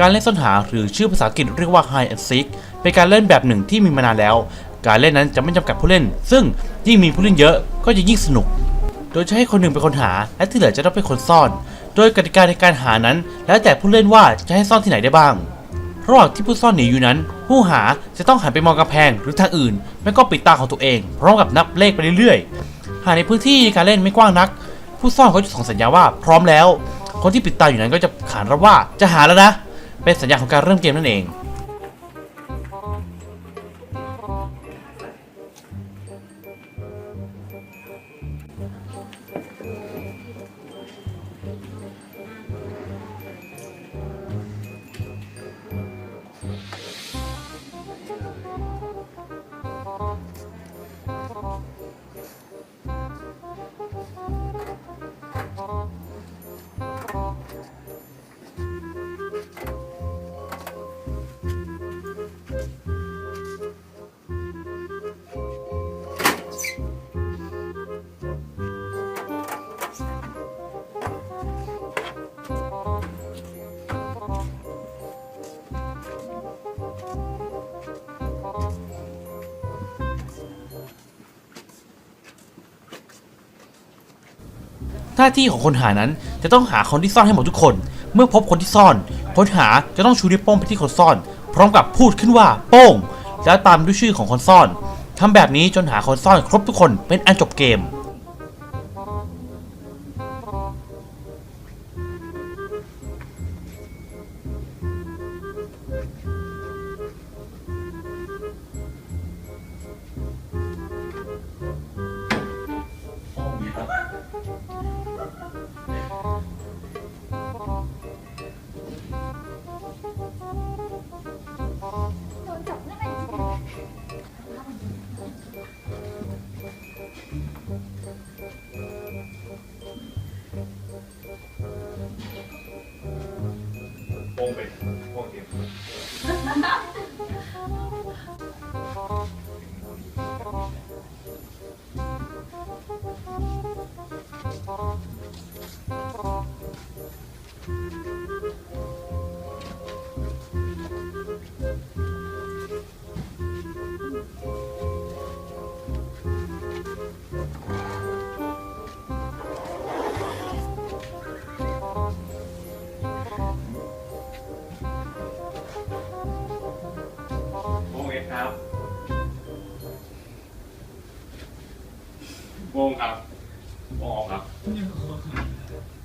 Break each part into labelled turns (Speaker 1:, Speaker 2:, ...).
Speaker 1: การเล่นซ่อนหาหรือชื่อภาษาอังกฤษเรียกว่า hide and seek เป็นการเล่นแบบหนึ่งที่มีมานานแล้ว การเล่นนั้นจะไม่จำกัดผู้เล่น ซึ่งยิ่งมีผู้เล่นเยอะก็จะยิ่งสนุก โดยจะให้คนหนึ่งเป็นคนหา และที่เหลือจะต้องเป็นคนซ่อน โดยกติกาในการหานั้น แล้วแต่ผู้เล่นว่าจะให้ซ่อนที่ไหนได้บ้าง ระหว่างที่ผู้ซ่อนหนีอยู่นั้น ผู้หาจะต้องหันไปมองกำแพงหรือทางอื่น ไม่ก็ปิดตาของตัวเองพร้อมกับนับเลขไปเรื่อยๆ หากในพื้นที่การเล่นไม่กว้างนัก ผู้ซ่อนก็จะส่งสัญญาณว่าพร้อมแล้ว คนที่ปิดตาอยู่นั้นก็จะขานรับว่าจะหาแล้วนะ เป็นสัญญาณของการเริ่มเกมนั่นเอง หน้าที่ของคนหานั้นจะต้องหาคนที่ซ่อนให้หมดทุกคน เมื่อพบคนที่ซ่อน คนหาจะต้องชูนิ้วโป้งไปที่คนซ่อน พร้อมกับพูดขึ้นว่าโป้ง แล้วตามด้วยชื่อของคนซ่อนทำแบบนี้จนหาคนซ่อนครบทุกคนเป็นอันจบเกม
Speaker 2: วงเอฟครับ วงครับวงออกครับ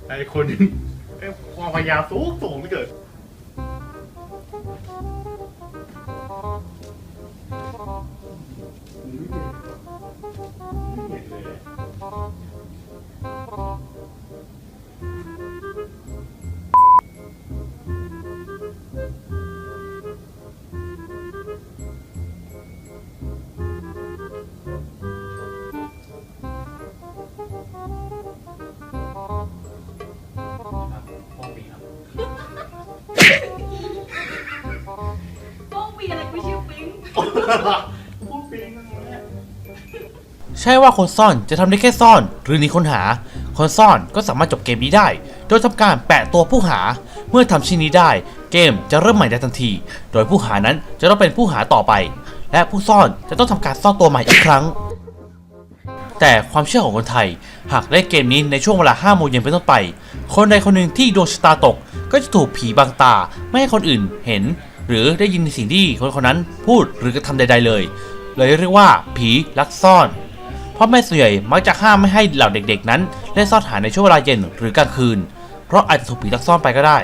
Speaker 2: ไอคนนึง ไอความพยายามสูงสูงไม่เกิดไม่เห็นเลย วงปีนั่นแหละ
Speaker 1: ใช่ว่าคนซ่อนจะทำได้แค่ซ่อน หรือหนีคนหา คนซ่อนก็สามารถจบเกมนี้ได้ โดยทำการแปะตัวผู้หา เมื่อทำชิ้นนี้ได้ เกมจะเริ่มใหม่ได้ทันที โดยผู้หานั้นจะต้องเป็นผู้หาต่อไป และผู้ซ่อนจะต้องทำการซ่อนตัวใหม่อีกครั้ง แต่ความเชื่อของคนไทย หากเล่นเกมนี้ในช่วงเวลา5โมงเย็นเป็นต้นไป คนใดคนหนึ่งที่ดวงชะตาตก ก็จะถูกผีบังตา ไม่ให้คนอื่นเห็น หรือได้ยินสิ่งที่คนคนนั้นพูดหรือกระทำใด ๆ เลย เลยเรียกว่าผีลักซ่อนพ่อแม่ส่วนใหญ่มักจะห้ามไม่ให้เหล่าเด็กๆนั้นเล่นซ่อนหาในช่วงเวลาเย็นหรือกลางคืน เพราะอาจจะถูกผีลักซ่อนไปก็ได้